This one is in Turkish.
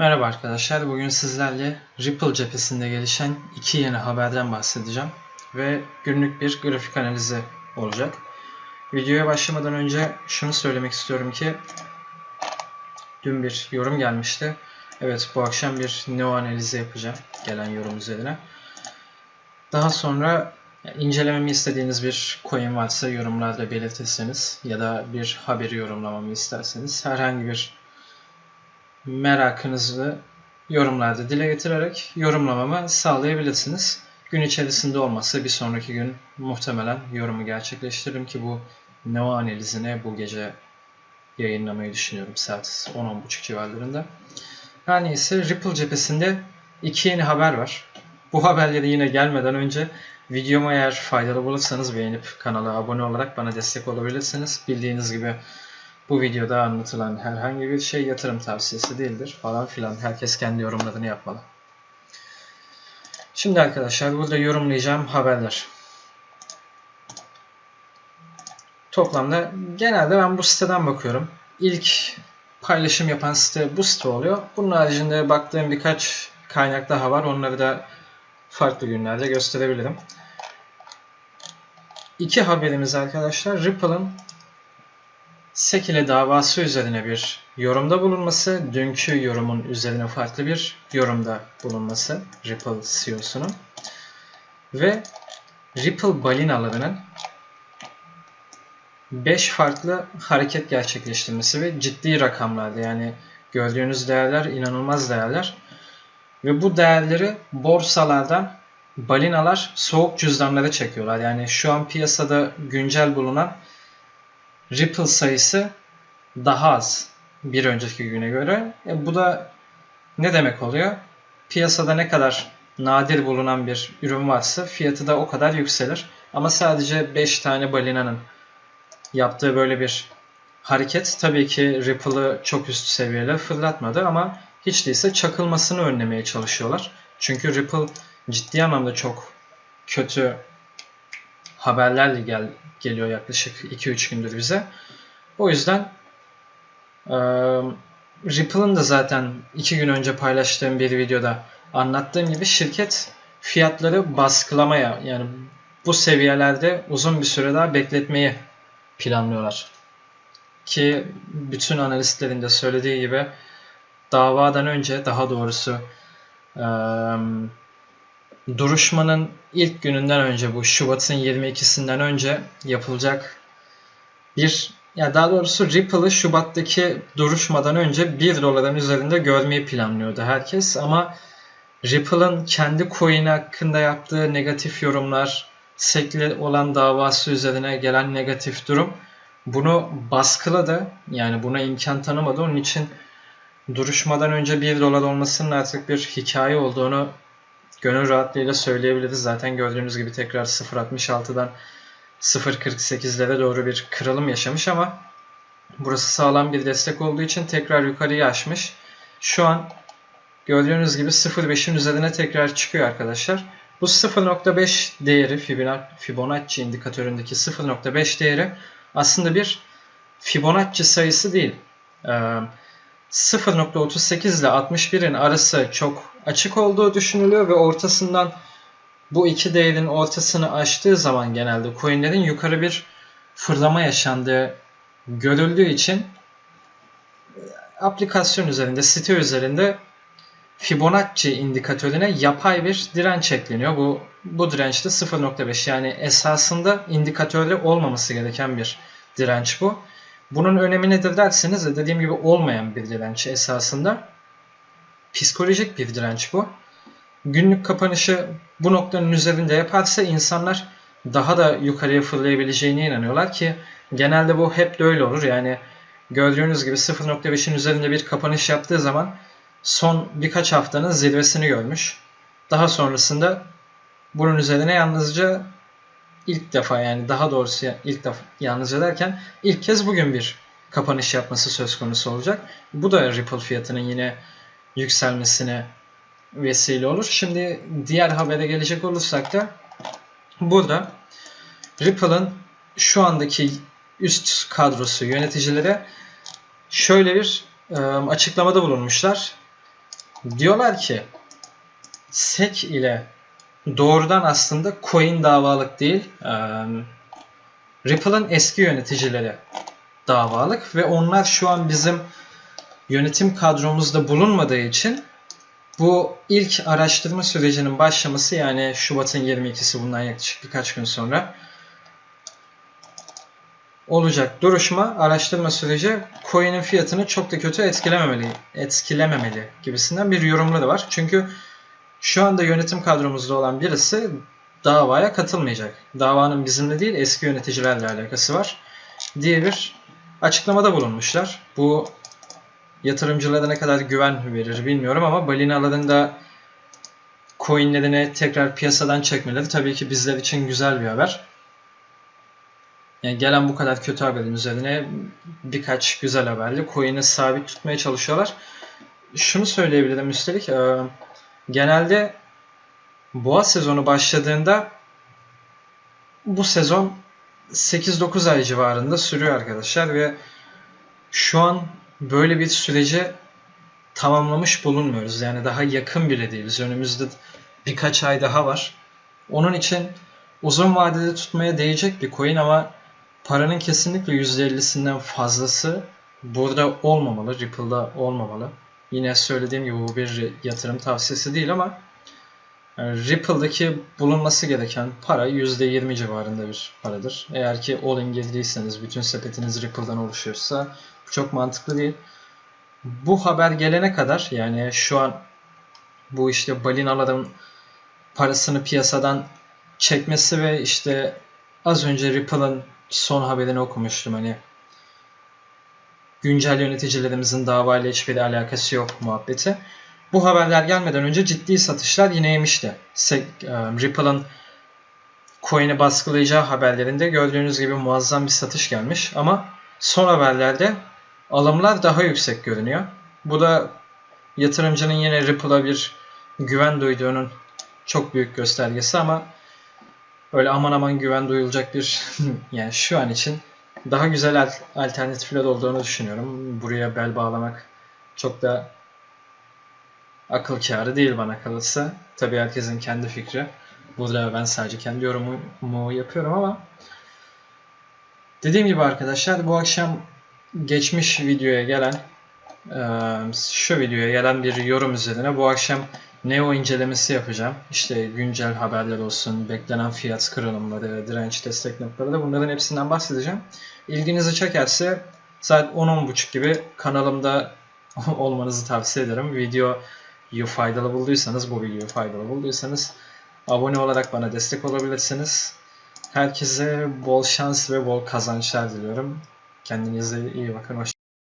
Merhaba arkadaşlar. Bugün sizlerle Ripple cephesinde gelişen iki yeni haberden bahsedeceğim. Ve günlük bir grafik analizi olacak. Videoya başlamadan önce şunu söylemek istiyorum ki dün bir yorum gelmişti. Evet bu akşam bir neo analizi yapacağım gelen yorum üzerine. Daha sonra incelememi istediğiniz bir coin varsa yorumlarda belirtirseniz ya da bir haberi yorumlamamı isterseniz herhangi bir merakınızı yorumlarda dile getirerek yorumlamamı sağlayabilirsiniz. Gün içerisinde olmazsa bir sonraki gün muhtemelen yorumu gerçekleştiririm ki bu Neo analizini bu gece yayınlamayı düşünüyorum saat 10-10.30 civarlarında. Her neyse Ripple cephesinde iki yeni haber var. Bu haberleri yine gelmeden önce videomu eğer faydalı bulursanız beğenip kanala abone olarak bana destek olabilirsiniz. Bildiğiniz gibi bu videoda anlatılan herhangi bir şey yatırım tavsiyesi değildir falan filan. Herkes kendi yorumlarını yapmalı. Şimdi arkadaşlar burada yorumlayacağım haberler. Toplamda genelde ben bu siteden bakıyorum. İlk paylaşım yapan site bu site oluyor. Bunun haricinde baktığım birkaç kaynak daha var. Onları da farklı günlerde gösterebilirim. İki haberimiz arkadaşlar. Ripple'ın SEC ile davası üzerine bir yorumda bulunması, dünkü yorumun üzerine farklı bir yorumda bulunması Ripple CEO'sunun ve Ripple balinalarının 5 farklı hareket gerçekleştirmesi ve ciddi rakamlarda yani gördüğünüz değerler inanılmaz değerler ve bu değerleri borsalardan balinalar soğuk cüzdanlara çekiyorlar. Yani şu an piyasada güncel bulunan Ripple sayısı daha az bir önceki güne göre. E bu da ne demek oluyor? Piyasada ne kadar nadir bulunan bir ürün varsa fiyatı da o kadar yükselir. Ama sadece 5 tane balinanın yaptığı böyle bir hareket tabii ki Ripple'ı çok üst seviyede fırlatmadı ama hiç değilse çakılmasını önlemeye çalışıyorlar. Çünkü Ripple ciddi anlamda çok kötü haberlerle gel geliyor yaklaşık 2-3 gündür bize. O yüzden e, Ripple'ın da zaten 2 gün önce paylaştığım bir videoda anlattığım gibi şirket fiyatları baskılamaya yani bu seviyelerde uzun bir süre daha bekletmeyi planlıyorlar. Ki bütün analistlerin de söylediği gibi davadan önce daha doğrusu e, duruşmanın ilk gününden önce bu Şubat'ın 22'sinden önce yapılacak bir ya daha doğrusu Ripple'ı Şubat'taki duruşmadan önce 1 doların üzerinde görmeyi planlıyordu herkes ama Ripple'ın kendi coin hakkında yaptığı negatif yorumlar, SEC'le olan davası üzerine gelen negatif durum bunu baskıladı. Yani buna imkan tanımadı. Onun için duruşmadan önce 1 dolar olmasının artık bir hikaye olduğunu gönül rahatlığıyla söyleyebiliriz. Zaten gördüğünüz gibi tekrar 0.66'dan 0.48'lere doğru bir kırılım yaşamış ama burası sağlam bir destek olduğu için tekrar yukarıya aşmış. Şu an gördüğünüz gibi 0.5'in üzerine tekrar çıkıyor arkadaşlar. Bu 0.5 değeri Fibonacci indikatöründeki 0.5 değeri aslında bir Fibonacci sayısı değil. 0.38 ile 61'in arası çok açık olduğu düşünülüyor ve ortasından bu iki değerin ortasını aştığı zaman genelde coinlerin yukarı bir fırlama yaşandığı görüldüğü için aplikasyon üzerinde, site üzerinde Fibonacci indikatörüne yapay bir direnç ekleniyor. Bu bu direnç de 0.5 yani esasında indikatörde olmaması gereken bir direnç bu. Bunun önemi nedir derseniz de dediğim gibi olmayan bir direnç esasında. Psikolojik bir direnç bu. Günlük kapanışı bu noktanın üzerinde yaparsa insanlar daha da yukarıya fırlayabileceğine inanıyorlar ki genelde bu hep de öyle olur. Yani gördüğünüz gibi 0.5'in üzerinde bir kapanış yaptığı zaman son birkaç haftanın zirvesini görmüş. Daha sonrasında bunun üzerine yalnızca ilk defa yani daha doğrusu ilk defa yalnızca derken ilk kez bugün bir kapanış yapması söz konusu olacak. Bu da Ripple fiyatının yine yükselmesine vesile olur. Şimdi diğer habere gelecek olursak da burada Ripple'ın şu andaki üst kadrosu yöneticilere şöyle bir e, açıklamada bulunmuşlar. diyorlar ki SEC ile doğrudan aslında coin davalık değil eee, Ripple'ın eski yöneticileri davalık ve onlar şu an bizim yönetim kadromuzda bulunmadığı için bu ilk araştırma sürecinin başlaması yani Şubat'ın 22'si bundan yaklaşık birkaç gün sonra olacak duruşma araştırma süreci coin'in fiyatını çok da kötü etkilememeli, etkilememeli gibisinden bir yorumları var. Çünkü şu anda yönetim kadromuzda olan birisi davaya katılmayacak. Davanın bizimle değil eski yöneticilerle alakası var diye bir açıklamada bulunmuşlar. Bu yatırımcılara ne kadar güven verir bilmiyorum ama balinaların da coinlerini tekrar piyasadan çekmeleri tabii ki bizler için güzel bir haber. Yani gelen bu kadar kötü haberin üzerine birkaç güzel haberle coin'i sabit tutmaya çalışıyorlar. Şunu söyleyebilirim üstelik genelde boğa sezonu başladığında bu sezon 8-9 ay civarında sürüyor arkadaşlar ve şu an böyle bir süreci tamamlamış bulunmuyoruz. Yani daha yakın bile değiliz. Önümüzde birkaç ay daha var. Onun için uzun vadede tutmaya değecek bir coin ama paranın kesinlikle %50'sinden fazlası burada olmamalı. Ripple'da olmamalı. Yine söylediğim gibi bu bir yatırım tavsiyesi değil ama yani Ripple'daki bulunması gereken para %20 civarında bir paradır. Eğer ki all-in girdiyseniz, bütün sepetiniz Ripple'dan oluşuyorsa bu çok mantıklı değil. Bu haber gelene kadar yani şu an bu işte balinaların parasını piyasadan çekmesi ve işte az önce Ripple'ın son haberini okumuştum hani güncel yöneticilerimizin davayla hiçbir alakası yok muhabbeti. Bu haberler gelmeden önce ciddi satışlar yine yemişti. E, Ripple'ın coin'i baskılayacağı haberlerinde gördüğünüz gibi muazzam bir satış gelmiş ama son haberlerde alımlar daha yüksek görünüyor. Bu da yatırımcının yine Ripple'a bir güven duyduğunun çok büyük göstergesi ama öyle aman aman güven duyulacak bir yani şu an için daha güzel al- alternatifler olduğunu düşünüyorum. Buraya bel bağlamak çok da akıl kârı değil bana kalırsa. Tabii herkesin kendi fikri. Burada ben sadece kendi yorumumu yapıyorum ama dediğim gibi arkadaşlar bu akşam geçmiş videoya gelen şu videoya gelen bir yorum üzerine bu akşam Neo incelemesi yapacağım. İşte güncel haberler olsun, beklenen fiyat kırılımları, direnç destek noktaları da bunların hepsinden bahsedeceğim. İlginizi çekerse saat 10-10.30 gibi kanalımda olmanızı tavsiye ederim. Videoyu faydalı bulduysanız, bu videoyu faydalı bulduysanız abone olarak bana destek olabilirsiniz. Herkese bol şans ve bol kazançlar diliyorum. Kendinize iyi bakın. Hoşça